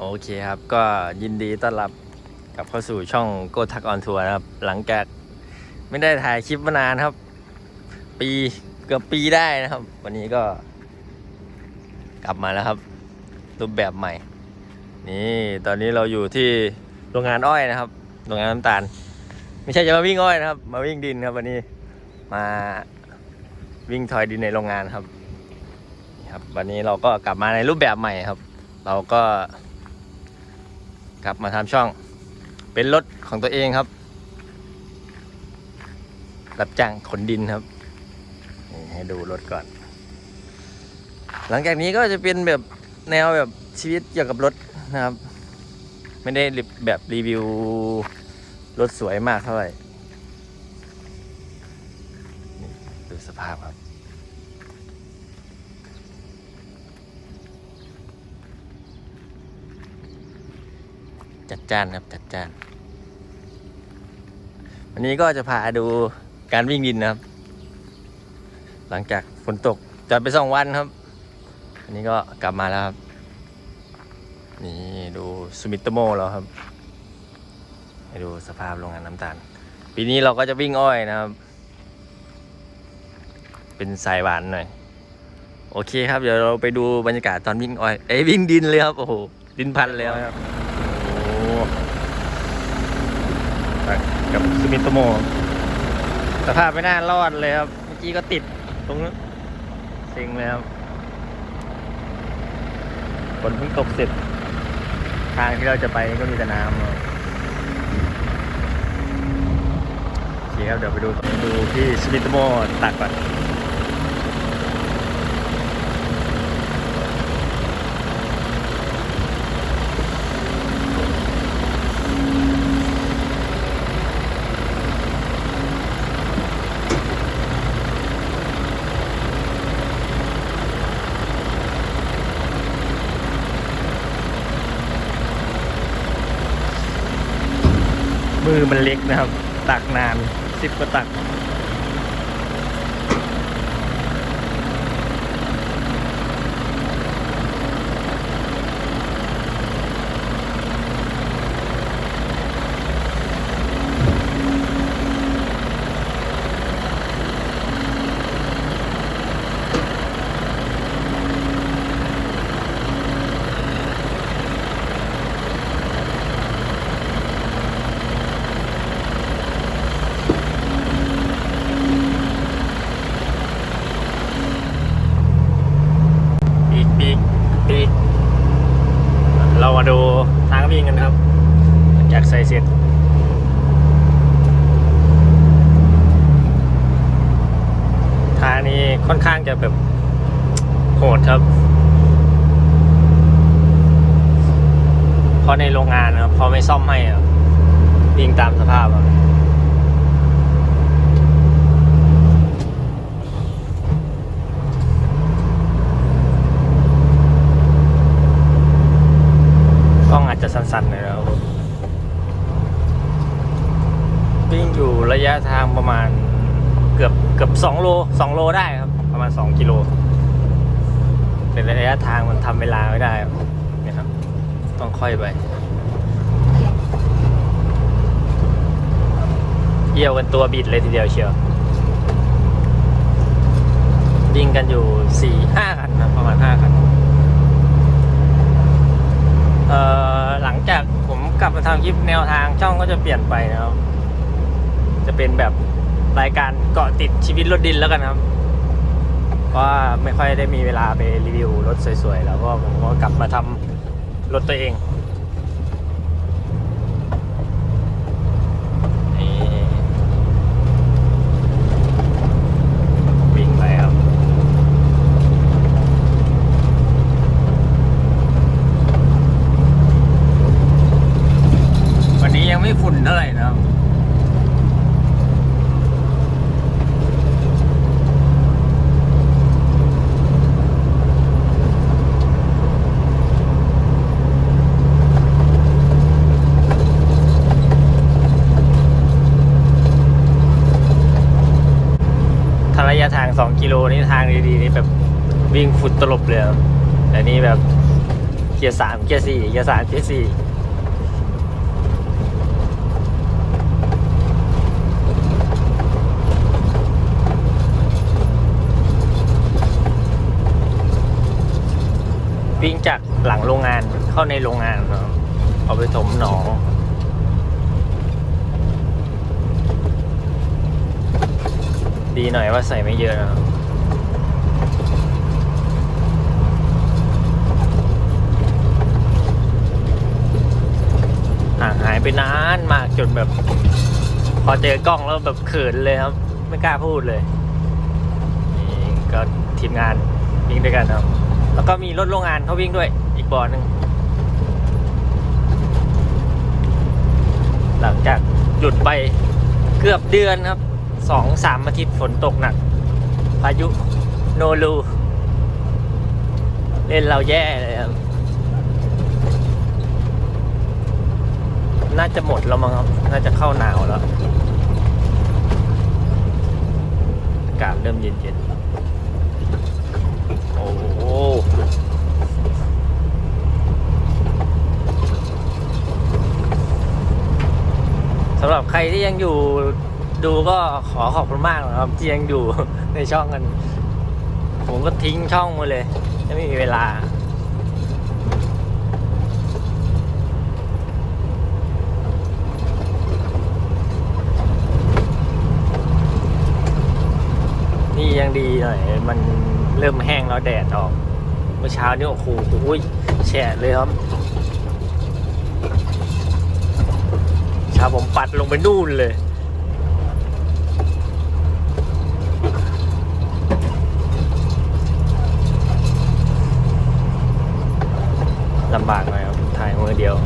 โอเคครับ ก็ยินดีต้อนรับกลับเข้าสู่ช่องโกทักออนทัวร์นะครับ หลังจากไม่ได้ถ่ายคลิปมานานครับ ปีเกือบปีได้นะครับ วันนี้ก็ กลับมาแล้วครับ รูปแบบใหม่ นี่ตอนนี้เราอยู่ที่โรงงานอ้อยนะครับ โรงงานน้ำตาล ไม่ใช่จะมาวิ่งอ้อยนะครับ มาวิ่งดินครับ วันนี้มาวิ่งถอยดินในโรงงานครับครับ วันนี้เราก็กลับมาในรูปแบบใหม่ครับ เราก็ กลับมาทำช่อง เป็นรถของตัวเองครับ รับจ้างขนดินครับให้ดูรถก่อน หลังจากนี้ก็จะเป็นแบบแนวแบบชีวิตเกี่ยวกับรถนะครับ ไม่ได้แบบรีวิวรถสวยมากเท่าไหร่ดูสภาพครับ จัดจ้านครับจัดจ้าน วันนี้ก็จะพาดูการวิ่งดินนะครับ หลังจากฝนตกจอดไปสองวันครับ อันนี้ก็กลับมาแล้วครับ นี่ดูซูมิโตโมแล้วครับให้ดูสภาพโรงงานน้ำตาล ปีนี้เราก็จะวิ่งอ้อยนะครับ เป็นสายหวานหน่อย โอเคครับ เดี๋ยวเราไปดูบรรยากาศตอนวิ่งอ้อย เอ้ยวิ่งดินเลยครับ โอ้โห ดินพันเลยครับ โอ้ไปกับ ซูมิโตโมสภาพไม่น่ารอดเลยครับ เมื่อกี้ก็ติดตรงนั้นเซ็งเลยครับฝนเพิ่งตกเสร็จ ทางที่เราจะไปก็มีแต่น้ำโอเคครับเดี๋ยวไปดูดูที่ซูมิโตโมตักก่อน มือมันเล็กนะครับ ตักนานสิบกว่าตัก ปีกปีกปีกเรามาดูทางวิ่งกันครับหลังจากใส่เสร็จ ทางนี้ค่อนข้าง จะแบบโหดครับ เพราะในโรงงานครับพอไม่ซ่อมให้อะวิ่งตามสภาพอะกล้องอาจจะสั่นๆหน่อยแล้ววิ่งอยู่ระยะทางประมาณเกือบเกือบสองโลสองโลได้ครับ ประมาณสองกิโลแต่ระยะทางมันทำเวลาไม่ได้ครับเนี่ยครับ ต้องค่อยไป เยี่ยวกันตัวบิดเลยทีเดียวเชียววิ่งกันอยู่สี่ห้าคันนะประมาณห้าคันเอ่อหลังจากผมกลับมาทำคลิปแนวทางช่องก็จะเปลี่ยนไปนะครับ จะเป็นแบบรายการเกาะติดชีวิตรถดินแล้วกันครับเพราะ ว่าไม่ค่อยได้มีเวลาไปรีวิวรถสวยๆ แล้วก็ผมก็กลับมาทำรถตัวเองนี่วิ่งไปครับ วันนี้ยังไม่ฝุ่นเท่าไหร่นะครับ ถ้า ระยะทาง 2 กิโลนี่ทางดีๆนี่แบบวิ่งฝุ่นตลบเลยครับแต่นี่แบบเกียร์สามเกียร์สี่เกียร์สามเกียร์สี่วิ่งจากหลังโรงงานเข้าในโรงงานเนาะเอาไปถมหนอง ดีหน่อยว่าใส่ไม่เยอะนะครับห่างหายไปนานมากจนแบบ พอเจอกล้องแล้วแบบเขินเลยครับ ไม่กล้าพูดเลย นี่ก็ทีมงานวิ่งด้วยกันครับ แล้วก็มีรถโรงงานเขาวิ่งด้วยอีกบ่อหนึ่งหลังจากหยุดไปเกือบเดือนครับ สองสามอาทิตย์ฝนตกหนักพายุโนรูเล่นเราแย่เลยครับ น่าจะหมดแล้วมั้งครับ น่าจะเข้าหนาวแล้ว อากาศเริ่มเย็นๆ โอ้โหสำหรับใครที่ยังอยู่ ดูก็ขอขอบคุณมากนะครับที่ยังอยู่ในช่องกัน ผมก็ทิ้งช่องมาเลยไม่มีเวลา นี่ยังดีหน่อยมันเริ่มแห้งแล้วแดดออก เมื่อเช้านี่โอ้โหอุ้ยแฉะเลยครับเช้าผมปัดลงไปนู่นเลย ลำบากหน่อยครับ ถ่ายมือเดียว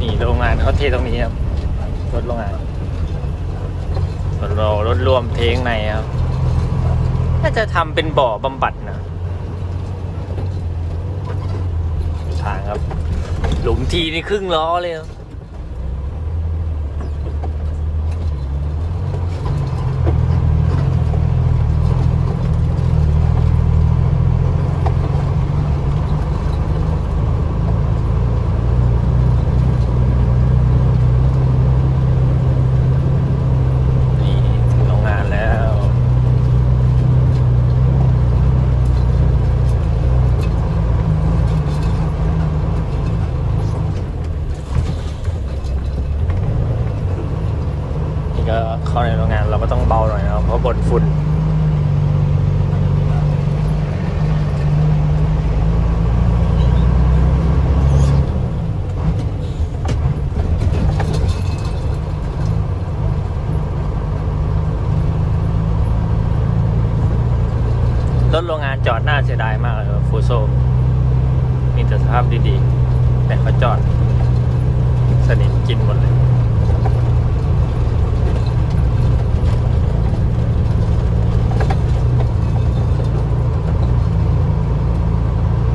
นี่โรงงานเขาเทตรงนี้ครับ รถโรงงานรถเรารถรวมเทงในครับ น่าจะทำเป็นบ่อบำบัดนะทางครับ หลุมทีนี่ครึ่งล้อเลยครับ นี่ถึงโรงงานแล้ว นี่ก็เข้าในโรงงานเราก็ต้องเบาหน่อยนะครั บเพราะบนฝุ่นรถโรงงานจอดหน้าเสียดายมากเลยฟูโซ มีแต่สภาพดีๆ แต่เขาจอด สนิมกินหมดเลย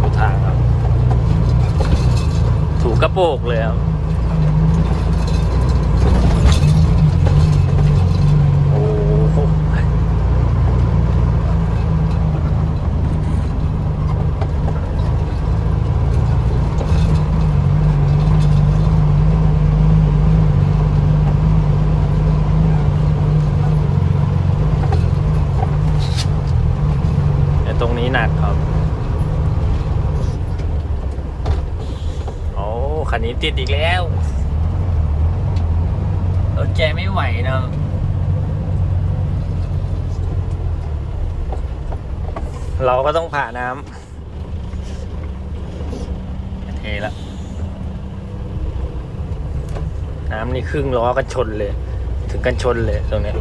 ดูทางครับ ถู กระโปกเลยครับ โอ้โหแต่ตรงนี้หนักครับ โอ้ คันนี้ติดอีกแล้วรถแกไม่ไหวเนะเราก็ต้องผ่าน้ำเทละน้ำนี่ครึ่งล้อกันชนเลย ถึงกันชนเลยตรงนี้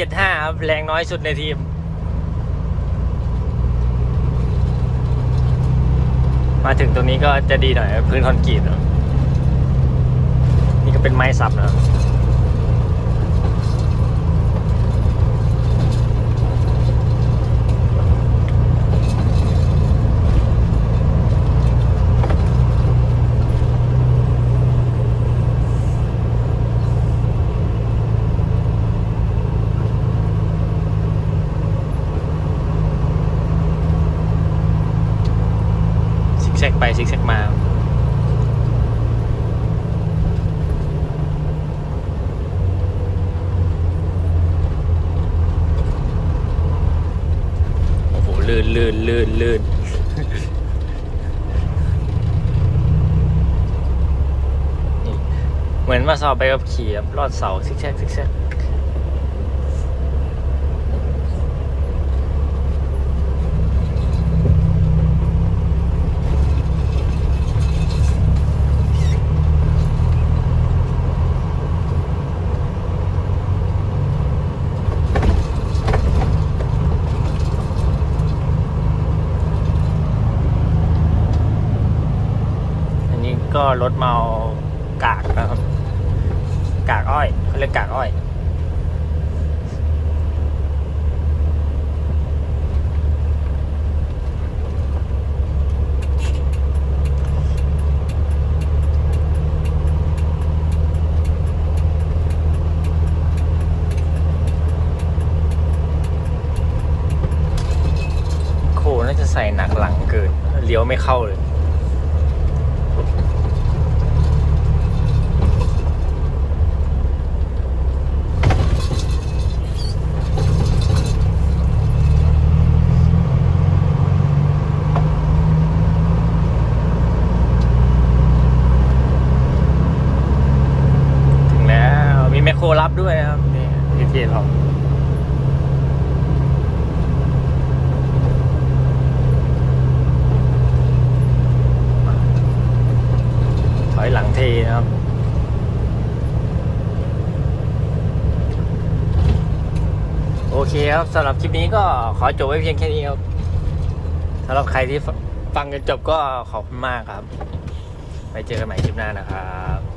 จ็ดห้าครับแรงน้อยสุดในทีม มาถึงตรงนี้ก็จะดีหน่อย พื้นคอนกรีตนี่ก็เป็นไม้สับนะครับ ลื่นลื่นลื่นเหมือนมาสอบไปกับขี่รอดเสาซิกแซกซิกแซกอันนี้ก็ รถเมากากนะครับ กากอ้อยเขาเรียกกากอ้อย โคน่าจะใส่หนักหลังเกินเลี้ยวไม่เข้าเลย ถึงแล้วมีแมคโครรับด้วยนะครับ นี่ที่ที่เราถอยหลังเทนะครับ โอ เคครับสำหรับคลิปนี้ก็ขอจบไว้เพียงแค่นี้ครับสำหรับใครที่ฟังจนจบก็ขอบคุณมากครับ ไปเจอกันใหม่คลิปหน้านะครับ